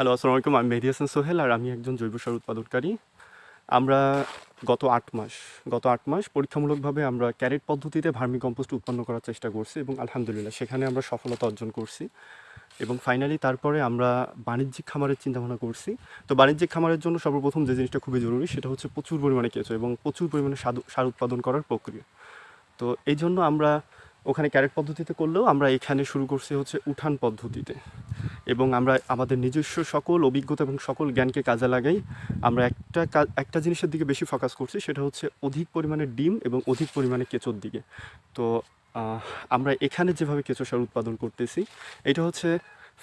Hello, আসসালামু আলাইকুম। আমি মেহেদি হাসান সোহেল আর আমি একজন জৈব সার উৎপাদনকারী। আমরা গত আট মাস, গত আট মাস পরীক্ষামূলকভাবে আমরা ক্যারেট পদ্ধতিতে ভার্মি কম্পোস্ট উৎপন্ন করার চেষ্টা করছি এবং আলহামদুলিল্লাহ সেখানে আমরা সফলতা অর্জন করছি এবং ফাইনালি তারপরে আমরা বাণিজ্যিক খামারের চিন্তাভাবনা করছি। তো বাণিজ্যিক খামারের জন্য সর্বপ্রথম যে জিনিসটা খুবই জরুরি সেটা হচ্ছে প্রচুর পরিমাণে কেঁচো এবং প্রচুর পরিমাণে সার উৎপাদন করার প্রক্রিয়া। তো এই জন্য আমরা ওখানে ক্যারেট পদ্ধতিতে করলেও আমরা এখানে শুরু করছি হচ্ছে উঠান পদ্ধতিতে। এবং আমরা আমাদের নিজস্ব সকল অভিজ্ঞতা এবং সকল জ্ঞানকে কাজে লাগাই। আমরা একটা একটা জিনিসের দিকে বেশি ফোকাস করছি, সেটা হচ্ছে অধিক পরিমাণে ডিম এবং অধিক পরিমাণে কেঁচোর দিকে। তো আমরা এখানে যেভাবে কেঁচো সার উৎপাদন করতেছি, এটা হচ্ছে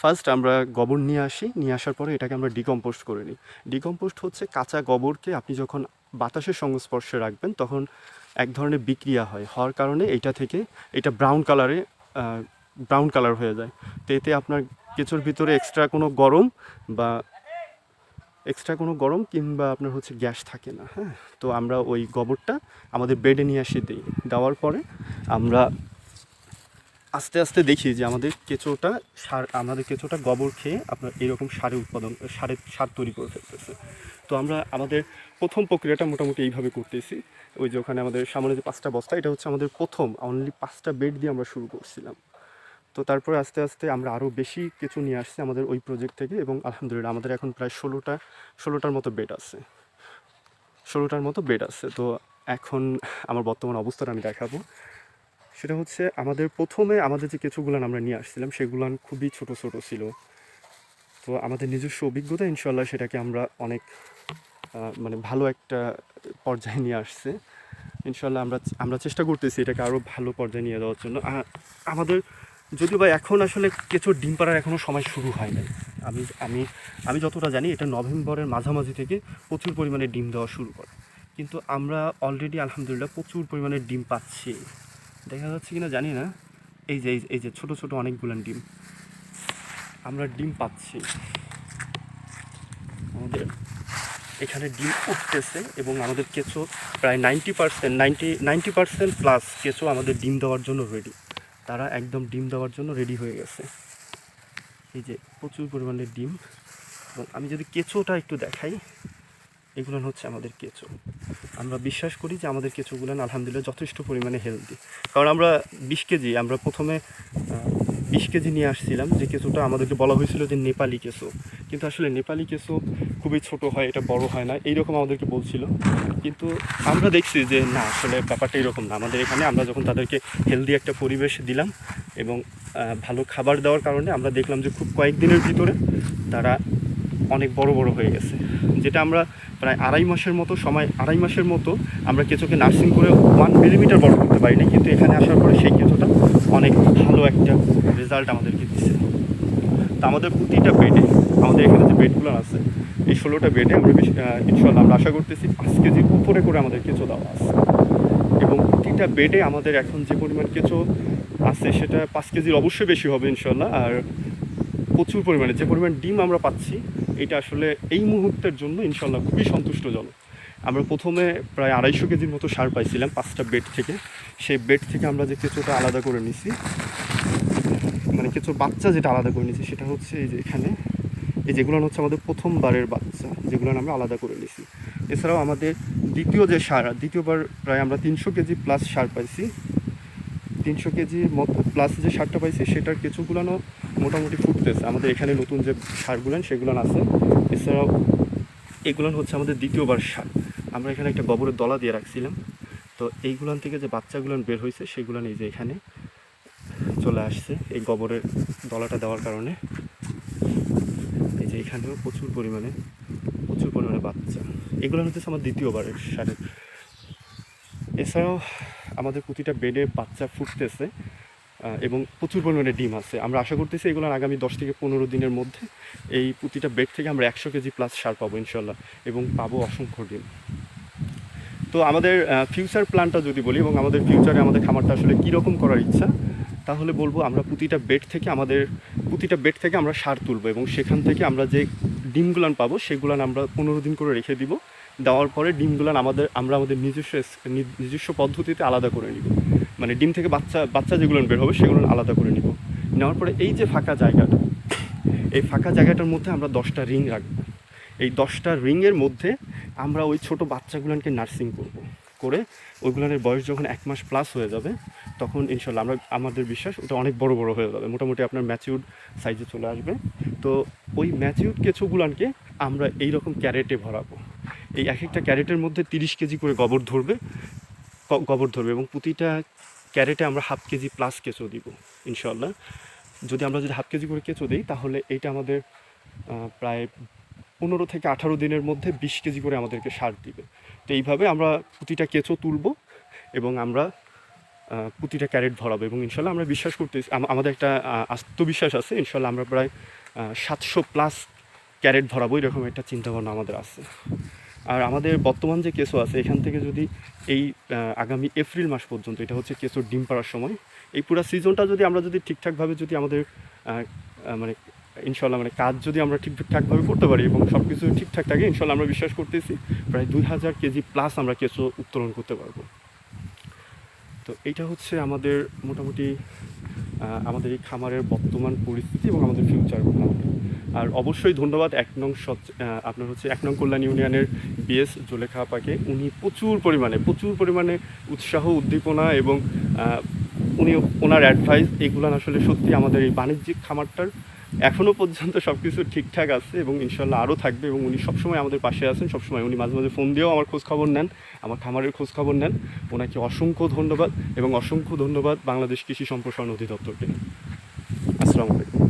ফার্স্ট আমরা গোবর নিয়ে আসি, নিয়ে আসার পরে এটাকে আমরা ডিকম্পোস্ট করে নিই। ডিকম্পোস্ট হচ্ছে কাঁচা গোবরকে আপনি যখন বাতাসের সংস্পর্শে রাখবেন, তখন এক ধরনের বিক্রিয়া হয়। হওয়ার কারণে এটা থেকে, এটা ব্রাউন কালারে ব্রাউন কালার হয়ে যায়। তো এতে আপনার কেঁচোর ভিতরে এক্সট্রা কোনো গরম বা এক্সট্রা কোনো গরম কিংবা আপনার হচ্ছে গ্যাস থাকে না হ্যাঁ? তো আমরা ওই গোবরটা আমাদের বেডে নিয়ে আসি দিই। দেওয়ার পরে আমরা আস্তে আস্তে দেখি যে আমাদের কেঁচোটা সার, আমাদের কেঁচোটা গোবর খেয়ে আপনার এরকম সারে উৎপাদন, সারে, সার তৈরি করে ফেলতেছে। তো আমরা আমাদের প্রথম প্রক্রিয়াটা মোটামুটি এইভাবে করতেছি। ওই যে ওখানে আমাদের সামনে যে পাঁচটা বস্তা, এটা হচ্ছে আমাদের প্রথম অনলি পাঁচটা বেড দিয়ে আমরা শুরু করছিলাম। তো তারপরে আস্তে আস্তে আমরা আরও বেশি কিছু নিয়ে আসছি আমাদের ওই প্রজেক্ট থেকে এবং আলহামদুলিল্লাহ আমাদের এখন প্রায় ষোলোটা, ষোলোটার মতো বেড আছে। ষোলোটার মতো বেড আছে। তো এখন আমার বর্তমান অবস্থাটা আমি দেখাবো। সেটা হচ্ছে আমাদের প্রথমে আমাদের যে কেঁচোগুলান আমরা নিয়ে আসছিলাম, সেগুলান খুবই ছোট ছোট ছিল। তো আমাদের নিজস্ব অভিজ্ঞতা ইনশাল্লাহ সেটাকে আমরা অনেক মানে ভালো একটা পর্যায়ে নিয়ে আসছে। ইনশাল্লাহ আমরা আমরা চেষ্টা করতেছি এটাকে আরও ভালো পর্যায়ে নিয়ে যাওয়ার জন্য। আমাদের যদিও বা এখন আসলে কেঁচোর ডিম পাড়ার এখনও সময় শুরু হয় নাই আমি আমি আমি যতটা জানি এটা নভেম্বরের মাঝামাঝি থেকে প্রচুর পরিমাণে ডিম দেওয়া শুরু করে। কিন্তু আমরা অলরেডি আলহামদুলিল্লাহ প্রচুর পরিমাণে ডিম পাচ্ছি। দেখা যাচ্ছে কি না জানি না। এই যে- এই যে ছোট ছোট অনেকগুলো ডিম। আমরা ডিম পাচ্ছি। আমাদের এখানে ডিম উঠতেছে এবং আমাদের কেঁচো প্রায় ninety percent ninety ninety percent plus কেঁচো আমাদের ডিম দেওয়ার জন্য রেডি তারা একদম ডিম দেওয়ার জন্য রেডি হয়ে গেছে। এই যে প্রচুর পরিমাণে ডিম। এবং আমি যদি কেঁচোটা একটু দেখাই, এগুলো হচ্ছে আমাদের কেঁচো। আমরা বিশ্বাস করি যে আমাদের কেঁচোগুলো আলহামদুলিল্লাহ যথেষ্ট পরিমাণে হেলদি কারণ আমরা বিশ কেজি, আমরা প্রথমে বিশ কেজি নিয়ে আসছিলাম, যে কেঁচোটা আমাদেরকে বলা হয়েছিল যে নেপালি কেঁচো। কিন্তু আসলে নেপালি কেঁচো খুবই ছোট হয়, এটা বড় হয় না, এইরকম আমাদেরকে বলছিল। কিন্তু আমরা দেখছি যে না, আসলে ব্যাপারটা এরকম না। আমাদের এখানে আমরা যখন তাদেরকে হেলদি একটা পরিবেশ দিলাম এবং ভালো খাবার দেওয়ার কারণে আমরা দেখলাম যে খুব কয়েকদিনের ভিতরে তারা অনেক বড় বড় হয়ে গেছে। যেটা আমরা প্রায় আড়াই মাসের মতো সময়, আড়াই মাসের মতো আমরা কেঁচোকে নার্সিং করে ওয়ান মিলিমিটার বড় করতে পারিনি কিন্তু এখানে আসার পরে সেই কেঁচোটা অনেক ভালো একটা রেজাল্ট আমাদেরকে দিচ্ছে তো আমাদের প্রতিটা বেডে আমাদের এখানে যে বেডগুলো আছে, এই ষোলোটা বেডে আমরা বেশি ইনশাল্লাহ আমরা আশা করতেছি পাঁচ কেজির উপরে করে আমাদের কেঁচো দেওয়া আছে। এবং প্রতিটা বেডে আমাদের এখন যে পরিমাণ কেঁচো আছে, সেটা পাঁচ কেজির অবশ্যই বেশি হবে ইনশাল্লাহ আর প্রচুর পরিমাণে যে পরিমাণ ডিম আমরা পাচ্ছি, এটা আসলে এই মুহূর্তের জন্য ইনশাল্লাহ খুবই সন্তুষ্টজনক। আমরা প্রথমে প্রায় আড়াইশো কেজির মতো সার পাইছিলাম, পাঁচটা বেড থেকে। সেই বেড থেকে আমরা যে কেঁচোটা আলাদা করে নিছি মানে কেঁচোর বাচ্চা যেটা আলাদা করে নিছি, সেটা হচ্ছে এই যে এখানে। এই যেগুলো হচ্ছে আমাদের প্রথমবারের বাচ্চা, যেগুলো আমরা আলাদা করে নিছি। এছাড়াও আমাদের দ্বিতীয় যে সার, দ্বিতীয়বার প্রায় আমরা তিনশো কেজি প্লাস সার পাইছি। তিনশো কেজির মতো প্লাস যে সারটা পাইছি, সেটার কিছুগুলানো মোটামুটি ফুটতেছে। আমাদের এখানে নতুন যে সারগুলান, সেগুলান আছে। এছাড়াও এগুলান হচ্ছে আমাদের দ্বিতীয়বার সার। আমরা এখানে একটা গোবরের দলা দিয়ে রাখছিলাম। তো এইগুলান থেকে যে বাচ্চাগুলো বের হয়েছে সেগুলো এই যে এখানে চলে আসছে এই গোবরের দলাটা দেওয়ার কারণে। এই যে এখানেও প্রচুর পরিমাণে প্রচুর পরিমাণে বাচ্চা। এগুলো হচ্ছে আমার দ্বিতীয়বারের সারের এছাড়াও আমাদের প্রতিটা বেডে বাচ্চা ফুটতেছে। এবং প্রচুর পরিমাণে ডিম আছে। আমরা আশা করতেছি এগুলো আগামী দশ থেকে পনেরো দিনের মধ্যে এই প্রতিটা বেড থেকে আমরা একশো কেজি প্লাস সার পাবো ইনশাল্লাহ এবং পাবো অসংখ্য ডিম। তো আমাদের ফিউচার প্ল্যানটা যদি বলি এবং আমাদের ফিউচারে আমাদের খামারটা আসলে কীরকম করার ইচ্ছা, তাহলে বলব আমরা প্রতিটা বেড থেকে আমাদের প্রতিটা বেড থেকে আমরা সার তুলবো এবং সেখান থেকে আমরা যে ডিমগুলান পাবো সেগুলান আমরা পনেরো দিন করে রেখে দিব। দেওয়ার পরে ডিমগুলান আমাদের, আমরা আমাদের নিজস্ব নিজস্ব পদ্ধতিতে আলাদা করে নিব। মানে ডিম থেকে বাচ্চা বাচ্চা যেগুলো বের হবে সেগুলো আলাদা করে নিব। নেওয়ার পরে এই যে ফাঁকা জায়গাটা, এই ফাঁকা জায়গাটার মধ্যে আমরা দশটা রিং রাখব। এই দশটা রিংয়ের মধ্যে আমরা ওই ছোট বাচ্চাগুলোকে নার্সিং করব। করে ওইগুলোর বয়স যখন এক মাস প্লাস হয়ে যাবে, তখন ইনশাল্লাহ আমরা, আমাদের বিশ্বাস ওটা অনেক বড় বড় হয়ে যাবে। মোটামুটি আপনার ম্যাচিউড সাইজে চলে আসবে। তো ওই ম্যাচিউড কেঁচোগুলানকে আমরা এই রকম ক্যারেটে ভরাবো। এই এক একটা ক্যারেটের মধ্যে তিরিশ কেজি করে গোবর ধরবে গোবর ধরবে এবং প্রতিটা ক্যারেটে আমরা হাফ কেজি প্লাস কেঁচো দিব ইনশাল্লাহ যদি আমরা যদি হাফ কেজি করে কেঁচো দিই, তাহলে এইটা আমাদের প্রায় পনেরো থেকে আঠারো দিনের মধ্যে বিশ কেজি করে আমাদেরকে সার দিবে। তো এইভাবে আমরা প্রতিটা কেঁচো তুলব এবং আমরা প্রতিটা ক্যারেট ভরাবো এবং ইনশাল্লাহ আমরা বিশ্বাস করতেছি আমাদের একটা আত্মবিশ্বাস আছে ইনশাল্লাহ আমরা প্রায় সাতশো প্লাস ক্যারেট ভরাবো, এরকম একটা চিন্তাভাবনা আমাদের আছে। আর আমাদের বর্তমান যে কেঁচো আছে, এখান থেকে যদি এই আগামী এপ্রিল মাস পর্যন্ত, এটা হচ্ছে কেঁচোর ডিম পাড়ার সময়, এই পুরো সিজনটা যদি আমরা যদি ঠিকঠাকভাবে যদি আমাদের মানে ইনশাল্লাহ মানে কাজ যদি আমরা ঠিকঠাকভাবে করতে পারি এবং সব কিছু ঠিকঠাক থাকে ইনশাল্লাহ আমরা বিশ্বাস করতেছি প্রায় দুই হাজার কেজি প্লাস আমরা কেঁচো উত্তোলন করতে পারব। তো এইটা হচ্ছে আমাদের মোটামুটি আমাদের এই খামারের বর্তমান পরিস্থিতি এবং আমাদের ফিউচার আর অবশ্যই ধন্যবাদ, এক নং আপনার হচ্ছে এক নং কল্যাণ ইউনিয়নের বিএস জোলেখা আপাকে। উনি প্রচুর পরিমাণে প্রচুর পরিমাণে উৎসাহ, উদ্দীপনা এবং উনি ওনার অ্যাডভাইস এগুলো আসলে সত্যি আমাদের এই বাণিজ্যিক খামারটার এখনও পর্যন্ত সব কিছু ঠিকঠাক আছে এবং ইনশাল্লাহ আরও থাকবে এবং উনি সবসময় আমাদের পাশে আছেন, সবসময় উনি মাঝে মাঝে ফোন দিয়েও আমার খোঁজ খবর নেন, আমার খামারের খোঁজ খবর নেন। ওনাকে অসংখ্য ধন্যবাদ এবং অসংখ্য ধন্যবাদ বাংলাদেশ কৃষি সম্প্রসারণ অধিদপ্তরকে। আসসালামু আলাইকুম।